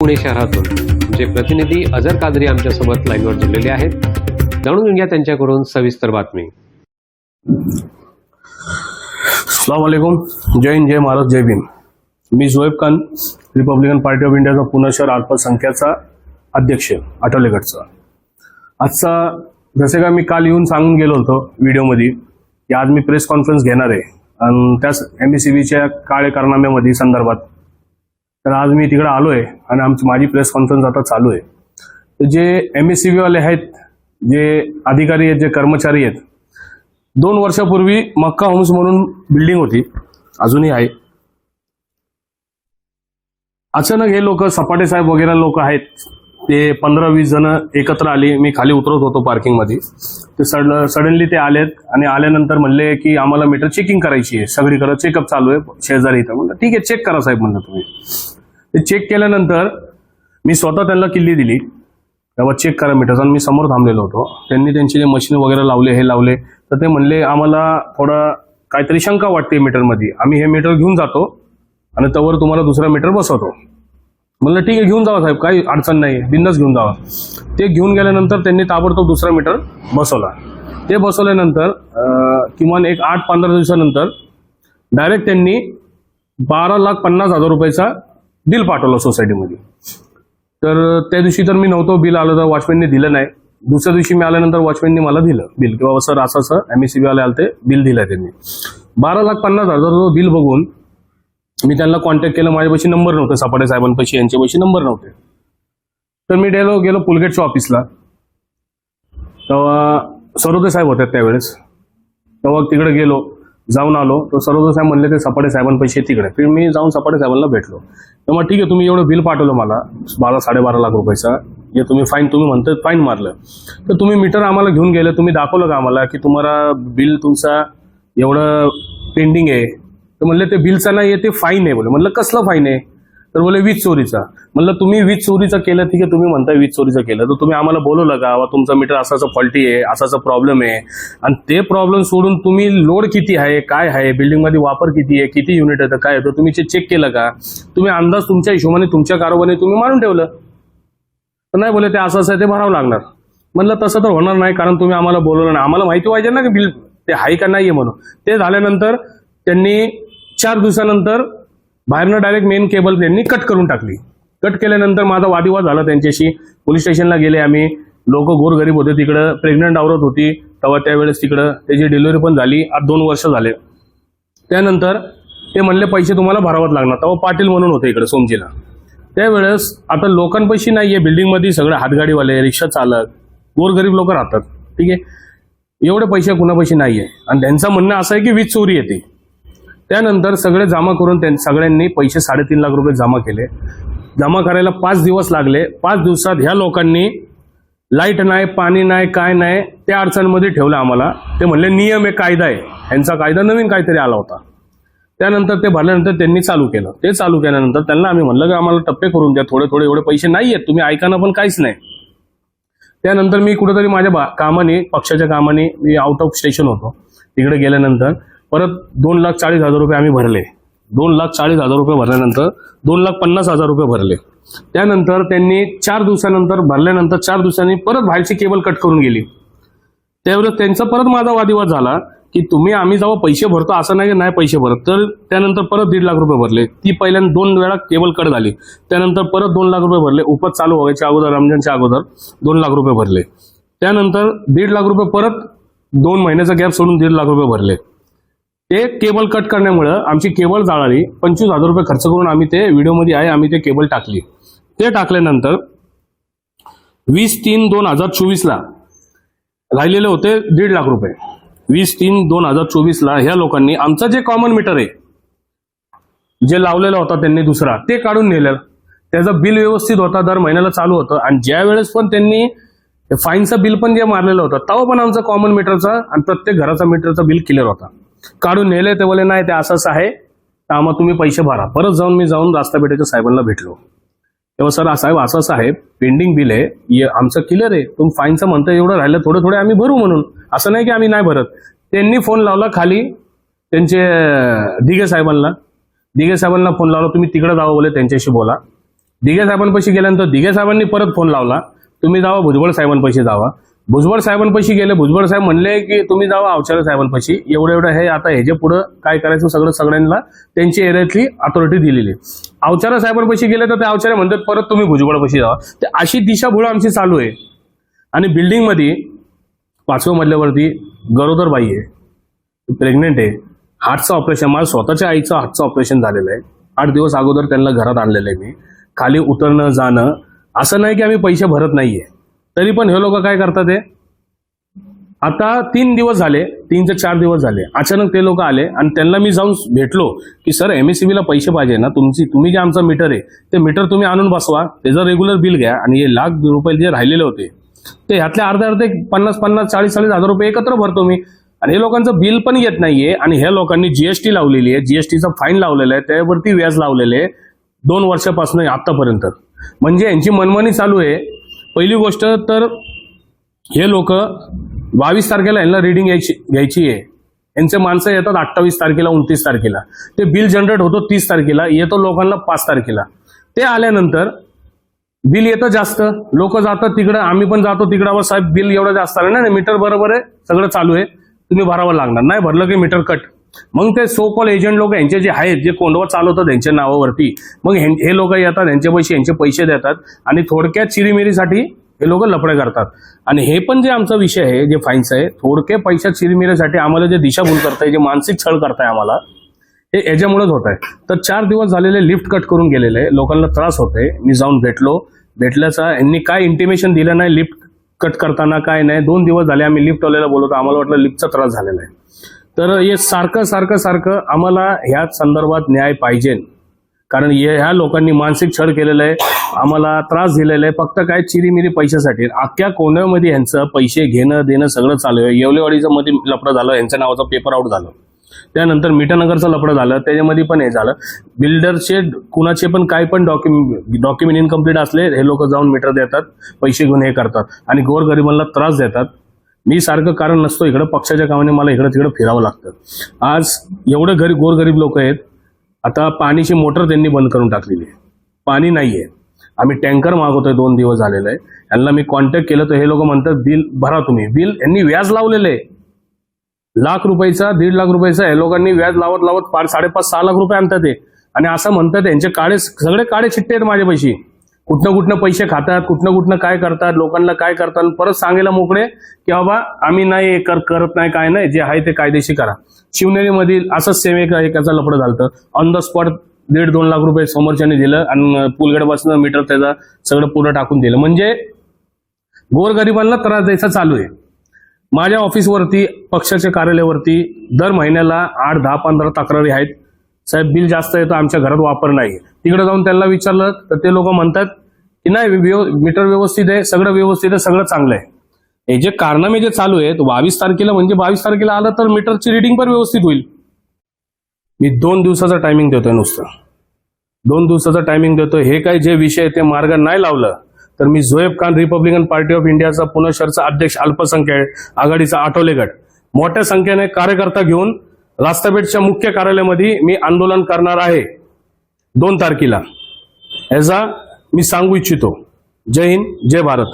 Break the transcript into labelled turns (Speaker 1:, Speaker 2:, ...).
Speaker 1: पुणे शहरातून. आमचे प्रतिनिधी अजर कादरी आमच्यासोबत लाईनवर जुळलेले आहेत. जाणून घेऊया त्यांच्याकडून सविस्तर बातमी.
Speaker 2: वालेकुम. जय हिंद जय महाराज जय भीम. मी Joeb Khan Republican Party of इंडियाचा पुणे शहर अल्पसंख्याचा अध्यक्ष आठवलेगडचा. आजचा जसे का मी काल येऊन सांगून गेलो होतो व्हिडिओमध्ये की आज मी प्रेस कॉन्फरन्स घेणार आहे. आणि त्याच एम बी सी बीच्या काळे कारनाम्यामध्ये संदर्भात तर आज मी तिकडे आलो आहे आणि आमची माझी प्रेस कॉन्फरन्स आता चालू आहे. तर जे एम एस सी बीवाले आहेत जे अधिकारी आहेत जे कर्मचारी आहेत दोन वर्षापूर्वी मक्का होम्स म्हणून बिल्डिंग होती अजूनही आहे. अचानक हे लोक सपाटे साहेब वगैरे लोक आहेत ते पंधरा वीस जण एकत्र आली मी खाली उतरत होतो पार्किंगमध्ये ते सड सडनली ते आलेत आणि आल्यानंतर म्हणले की आम्हाला मीटर चेकिंग करायची आहे. सगळीकडे चेकअप चालू आहे शेजारी इथं. म्हणलं ठीक आहे चेक करा साहेब म्हणलं तुम्ही. ते चेक केल्यानंतर मी स्वतः त्यांना किल्ली दिली. तेव्हा चेक करा मीटरचा आणि मी समोर थांबलेलो होतो. त्यांनी त्यांचे जे मशीन वगैरे लावले हे लावले. तर ते म्हणले आम्हाला थोडं काहीतरी शंका वाटते मीटरमध्ये आम्ही हे मीटर घेऊन जातो आणि त्यावर तुम्हाला दुसरा मीटर बसवतो. म्हणलं ठीक आहे घेऊन जावा साहेब काही अडचण नाही बिंदच घेऊन जावा. ते घेऊन गेल्यानंतर त्यांनी ताबडतोब दुसरा मीटर बसवला. ते बसवल्यानंतर अं, किमान एक आठ पंधरा दिवसानंतर डायरेक्ट त्यांनी बारा लाख पन्नास हजार रुपयाचा बिल पाठवलं सोसायटीमध्ये तर त्या दिवशी तर मी नव्हतो बिल आलं तर वॉचमॅनने दिलं नाही. दुसऱ्या दिवशी मी आल्यानंतर वॉचमॅनने मला दिलं बिल किंवा सर असं असं एम एस सी बी आले आले ते बिल दिलं त्यांनी. बारा लाख पन्नास हजार बिल बघून मी त्यांना कॉन्टॅक्ट केलं माझ्यापाशी नंबर नव्हते सपाटे साहेबांपाशी यांच्यापाशी नंबर नव्हते. तर मी गेलो गेलो पुलगेटच्या ऑफिसला तेव्हा सरोदे साहेब होते त्यावेळेस. तेव्हा तिकडे गेलो जाऊन आलो. तर सरोदे साहेब म्हणले ते सपाटे साहेबांपाशी तिकडे. तर मी जाऊन सपाटे साहेबांना भेटलो. तर मग ठीक आहे तुम्ही एवढं बिल पाठवलं मला बारा साडेबारा लाख रुपयाचा. जे तुम्ही फाईन तुम्ही म्हणता फाईन मारलं. तर तुम्ही मीटर आम्हाला घेऊन गेले तुम्ही दाखवलं का आम्हाला की तुम्हाला बिल तुमचा एवढं पेंडिंग आहे? तर म्हणले ते बिलचा नाही आहे ते फाईन आहे. बोले म्हणलं कसलं फाईन आहे? तर बोले वीज चोरीचा. म्हणलं तुम्ही वीज चोरीचं केलं ठीक आहे तुम्ही म्हणताय वीज चोरीचं केलं तर तुम्ही आम्हाला बोलवलं का? वा तुमचा मीटर असाचं फॉल्टी आहे असाचा प्रॉब्लेम आहे. आणि ते प्रॉब्लेम सोडून तुम्ही लोड किती आहे काय आहे? बिल्डिंगमध्ये वापर किती आहे किती युनिट आहे तर काय होतं तुम्ही चेक केलं का? तुम्ही अंदाज तुमच्या हिशोबाने तुमच्या कारोबाने तुम्ही मारून ठेवलं. तर नाही बोले ते असं असं आहे ते भरावं लागणार. म्हणलं तसं तर होणार नाही कारण तुम्ही आम्हाला बोलवलं नाही. आम्हाला माहिती पाहिजे ना की बिल ते आहे का नाही आहे म्हणून. ते झाल्यानंतर त्यांनी चार दिवसानंतर बाहेरनं डायरेक्ट मेन केबल त्यांनी कट करून टाकली. कट केल्यानंतर माझा वादिवाद झाला त्यांच्याशी. पोलीस स्टेशनला गेले आम्ही. लोक गोरगरीब होते तिकडं. प्रेग्नंट आवरत होती. तेव्हा त्यावेळेस तिकडं त्याची डिलिव्हरी पण झाली. आज दोन वर्ष झाले. त्यानंतर ते म्हणले पैसे तुम्हाला भरावंच लागणार. तेव्हा पाटील म्हणून होते इकडे सोमजीला. त्यावेळेस आता लोकांपाशी नाही आहे बिल्डिंगमध्ये सगळे हातगाडीवाले रिक्षा चालक गोरगरीब लोक राहतात. ठीक आहे? एवढे पैसे कुणापाशी नाही आहे आणि त्यांचं म्हणणं असं आहे की वीज चोरी येते. त्यानंतर सगळे जमा करून त्यां सगळ्यांनी पैसे साडेतीन लाख रुपये जमा केले. जमा करायला पाच दिवस लागले. पाच दिवसात ह्या लोकांनी लाइट नाही पाणी नाही काय नाही त्या अडचणमध्ये ठेवलं आम्हाला. ते म्हणले नियम आहे कायदा आहे. ह्यांचा कायदा नवीन काहीतरी आला होता. त्यानंतर ते भरल्यानंतर त्यांनी चालू केलं. ते चालू केल्यानंतर त्यांना आम्ही म्हणलं की आम्हाला टप्पे करून द्या. थोडे थोडे एवढे पैसे नाही आहेत. तुम्ही ऐकाना पण काहीच नाही. त्यानंतर मी कुठेतरी माझ्या बा कामाने पक्षाच्या कामाने मी आउट ऑफ स्टेशन होतो. तिकडे गेल्यानंतर परत दोन लाख चाळीस हजार रुपये आम्ही भरले. दोन लाख चाळीस हजार रुपये भरल्यानंतर दोन लाख पन्नास हजार रुपये भरले. त्यानंतर त्यांनी चार दिवसानंतर भरल्यानंतर चार दिवसांनी परत बाहेरची केबल कट करून गेली. त्यावेळेस त्यांचा परत माझा वादिवाद झाला की तुम्ही आम्ही जेव्हा पैसे भरतो असं नाही की नाही पैसे भरत तर त्यानंतर परत दीड लाख रुपये भरले. ती पहिल्यांदा दोन वेळा केबल कट झाली. त्यानंतर परत दोन लाख रुपये भरले. उपज चालू व्हायच्या अगोदर रमजानच्या अगोदर दोन लाख रुपये भरले. त्यानंतर दीड लाख रुपये परत दोन महिन्याचा गॅप सोडून दीड लाख रुपये भरले. ते केबल कट करण्यामुळं आमची केबल जाळाली. पंचवीस हजार रुपये खर्च करून आम्ही ते व्हिडिओमध्ये आहे आम्ही ते केबल टाकली. ते टाकल्यानंतर वीस तीन दोन हजार चोवीसला राहिलेले होते दीड लाख रुपये. वीस तीन दोन हजार चोवीसला ह्या लोकांनी आमचं जे कॉमन मीटर आहे जे लावलेला होता त्यांनी दुसरा ते काढून नेलं. त्याचं बिल व्यवस्थित होता दर महिन्याला चालू होतं. आणि ज्या वेळेस पण त्यांनी फाईनचं बिल पण जे मारलेलं होतं तेव्हा पण आमचं कॉमन मीटरचा आणि प्रत्येक घराचा मीटरचा बिल क्लिअर होता. काढून नेले ते बोले नाही ते असंच आहे. तर आम्हाला तुम्ही पैसे भरा. परत जाऊन मी जाऊन रास्तापेठेच्या साहेबांना भेटलो. तेव्हा सर साहेब असं साहेब आहे. पेंडिंग बिल आहे. आमचं क्लिअर आहे. तुम्ही फाईनचं म्हणता एवढं राहिलं थोडे थोडे आम्ही भरू म्हणून. असं नाही की आम्ही नाही भरत. त्यांनी फोन लावला खाली. त्यांचे दिघे साहेबांना. दिघे साहेबांना फोन लावला तुम्ही तिकडे जावं बोले त्यांच्याशी बोला. दिघे साहेबांपाशी गेल्यानंतर दिघे साहेबांनी परत फोन लावला. तुम्ही जावा भुजबळ साहेबांपाशी जावा. भुजबळ साहेबांपाशी गेले. भुजबळ साहेब म्हणले की तुम्ही जावा अवचार साहेबांपाशी. एवढं एवढं हे आता ह्याच्या पुढं काय करायचं सगळं सगळ्यांना त्यांची एरियातली अथॉरिटी दिलेली अवचारा साहेबांपाशी गेले तर ते अवचारे म्हणतात परत तुम्ही भुजबळपाशी जावा. ते अशी दिशाभूळ आमची चालू आहे. आणि बिल्डिंगमध्ये पाचव्या मजल्यावरती गरोदर बाई आहे. प्रेग्नेंट आहे. हार्टचं ऑपरेशन मला स्वतःच्या आईचं हार्टचं ऑपरेशन झालेलं आहे. आठ दिवस अगोदर त्यांना घरात आणलेलं आहे मी. खाली उतरणं जाणं असं नाही की आम्ही पैसे भरत नाहीये. तरी पण हे लोक काय करतात ते? आता तीन दिवस झाले तीन ते चार दिवस झाले. अचानक ते लोक आले आणि त्यांना मी जाऊन भेटलो की सर एम एस पैसे पाहिजे ना? तुमची तुम्ही जे आमचं मीटर आहे ते मीटर तुम्ही आणून बसवा. त्याचं रेग्युलर बिल घ्या आणि हे लाख रुपये जे राहिलेले होते ते ह्यातले अर्धे अर्धे पन्नास पन्नास चाळीस चाळीस हजार रुपये एकत्र भरतो मी. आणि हे लोकांचं बिल पण येत नाहीये आणि ह्या लोकांनी जीएसटी लावलेली आहे. जीएसटीचा फाईन लावलेला आहे. त्यावरती व्याज लावलेले आहे. दोन वर्षापासून आतापर्यंत. म्हणजे यांची मनमानी चालू आहे. पहिली गोष्ट तर हे लोक बावीस तारखेला यांना रिडिंग घ्यायची घ्यायची आहे. यांचे माणसं येतात अठ्ठावीस तारखेला उनतीस तारखेला. ते बिल जनरेट होतो तीस तारखेला येतो लोकांना पाच तारखेला. ते आल्यानंतर बिल येतं जास्त. लोक जातात तिकडं आम्ही पण जातो तिकडं. बाबा साहेब बिल एवढं जास्त आलं नाही मीटर बरोबर आहे सगळं चालू आहे. तुम्ही भरावं लागणार. नाही भरलं की मीटर कट मग ते सो कॉल एजंट लोक यांचे जे आहेत जे कोंडवा चालवतात त्यांच्या नावावरती मग हे लोक येतात यांच्या पैसे यांचे पैसे देतात आणि थोडक्यात चिरीमिरीसाठी हे लोक लफडे करतात. आणि हे पण जे आमचा विषय आहे जे फाईन्स आहे थोडक्या पैशात चिरीमिरीसाठी आम्हाला जे दिशाभूल करताय जे मानसिक छळ करताय आम्हाला हे याच्यामुळेच होत आहे तर चार दिवस झालेले लिफ्ट कट करून गेलेले लोकांना त्रास होते मी जाऊन भेटलो. भेटल्याचा यांनी काय इंटिमेशन दिलं नाही लिफ्ट कट करताना काय नाही. दोन दिवस झाले आम्ही लिफ्टवाल्याला बोलवतो. आम्हाला वाटलं लिफ्टचा त्रास झालेला आहे. तर हे सारखं सारखं सारखं आम्हाला ह्या संदर्भात न्याय पाहिजे. कारण ह्या लोकांनी मानसिक छळ केलेलं आहे आम्हाला त्रास दिलेला आहे फक्त काय चिरीमिरी पैशासाठी. अख्ख्या कोण्यामध्ये यांचं पैसे घेणं देणं सगळं चालू आहे. येवलेवाडीचं मध्ये लपडं झालं यांच्या नावाचं पेपर आउट झालं. त्यानंतर मिठानगरचं लपडं झालं त्याच्यामध्ये पण हे झालं. बिल्डरचे कुणाचे पण काय पण डॉक्युमेंट डॉक्युमेंट इनकम्प्लीट असले हे लोक जाऊन मीटर देतात पैसे घेऊन हे करतात. आणि गोरगरिबांना त्रास देतात. मी सारखं कारण नसतो इकडं पक्षाच्या कामाने मला इकडं तिकडं फिरावं लागतं. आज एवढं घरी गोरगरीब लोक आहेत आता पाणीची मोटर त्यांनी बंद करून टाकलेली आहे. पाणी नाही आहे आम्ही टँकर मागवतोय दोन दिवस झालेलं आहे. यांना मी कॉन्टॅक्ट केलं तर हे लोक म्हणतात बिल भरा तुम्ही. बिल यांनी व्याज लावलेलं आहे. लाख रुपयाचा दीड लाख रुपयाचा हे लोकांनी व्याज लावत लावत पाच साडेपाच सहा लाख रुपये आणतात ते. आणि असं म्हणतात यांचे काळे सगळे काळे चिट्टे आहेत माझ्या पैसे कुठनं कुठनं पैसे खातात कुठनं कुठनं काय करतात लोकांना काय करतात आणि परत सांगायला मोकळे की बाबा आम्ही नाही हे कर करत नाही काय नाही जे आहे ते कायदेशीर करा. शिवनेरीमधील असंच सेम एक एकाचा लपडं झालं ऑन द स्पॉट दीड दोन लाख रुपये समोरच्याने दिलं आणि पुलगडपासून मीटर त्याचा सगळं पुढं टाकून दिलं. म्हणजे गोरगरिबांना त्रास द्यायचा चालू आहे. माझ्या ऑफिसवरती पक्षाच्या कार्यालयावरती दर महिन्याला आठ दहा पंधरा तक्रारी आहेत. साहेब बिल जास्त येतं आमच्या घरात वापर नाही तिकडे जाऊन त्यांना विचारलं तर ते लोक म्हणतात की नाही व्यव- मीटर व्यवस्थित आहे सगळं व्यवस्थित आहे सगळं चांगलं आहे. हे जे कारनामे जे चालू आहेत बावीस तारखेला म्हणजे बावीस तारखेला आलं तर मीटरची रिडिंग पण व्यवस्थित होईल. मी दोन दिवसाचा टायमिंग देतोय नुसतं. दोन दिवसाचा टायमिंग देतोय. हे काय जे विषय आहे ते मार्ग नाही लावलं तर मी Zoeb Khan Republican Party of इंडियाचा पुणे अध्यक्ष अल्पसंख्याक आघाडीचा आठवले गट. मोठ्या संख्येने कार्यकर्ता घेऊन रास्तापेठच्या मुख्य कार्यालयामध्ये मी आंदोलन करणार आहे. दोन तारखेला. याचा मी सांगू इच्छितो. जय हिंद जय भारत.